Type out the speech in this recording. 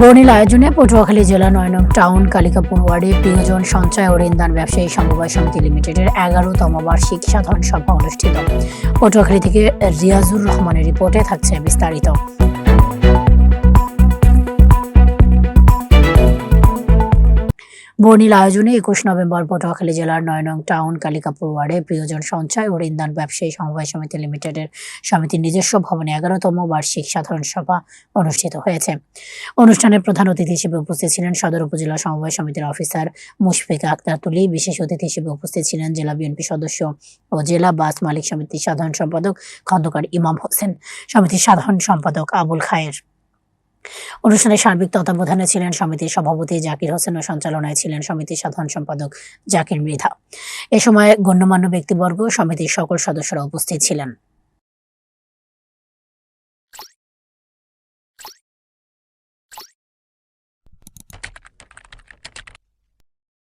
বর্ণিল আয়োজনে পটুয়াখালী জেলা নয়নং টাউন, কালিকাপুর ওয়ার্ডে প্রিয়জন সঞ্চয় ও ঋণদান ব্যবসায়ী সমবায় সমিতি লিমিটেডের এগারোতম বার্ষিক সাধারণ সভা অনুষ্ঠিত। পটুয়াখালী থেকে রিয়াজুর রহমানের রিপোর্টে থাকছে বিস্তারিত। বর্ণিল আয়োজনে একুশ নভেম্বর পটুয়াখালী জেলার নয়নং টাউন কালিকাপুর ওয়ার্ডে প্রিয়জন সঞ্চয় ও ঋণদান ব্যবসায়ী সমবায় সমিতি লিমিটেডের সমিতির নিজস্ব ভবনে এগারোতম বার্ষিক সাধারণ সভা অনুষ্ঠিত হয়েছে। অনুষ্ঠানে প্রধান অতিথি হিসেবে উপস্থিত ছিলেন সদর উপজেলা সমবায় সমিতির অফিসার মুশফিকা আক্তার তুলি, বিশেষ অতিথি হিসেবে উপস্থিত ছিলেন জেলা বিএনপি সদস্য ও জেলা বাস মালিক সমিতির সাধারণ সম্পাদক খন্দকার ইমাম হোসেন, সমিতির সাধারণ সম্পাদক আবুল খায়ের। অনুষ্ঠানে সার্বিক তত্ত্বাবধানে ছিলেন সমিতির সভাপতি জাকির হোসেন ও সঞ্চালনায় ছিলেন সমিতির সাধারণ সম্পাদক জাকির মৃধা। এ সময় গণ্যমান্য ব্যক্তিবর্গ সমিতির সকল সদস্যরা উপস্থিত ছিলেন।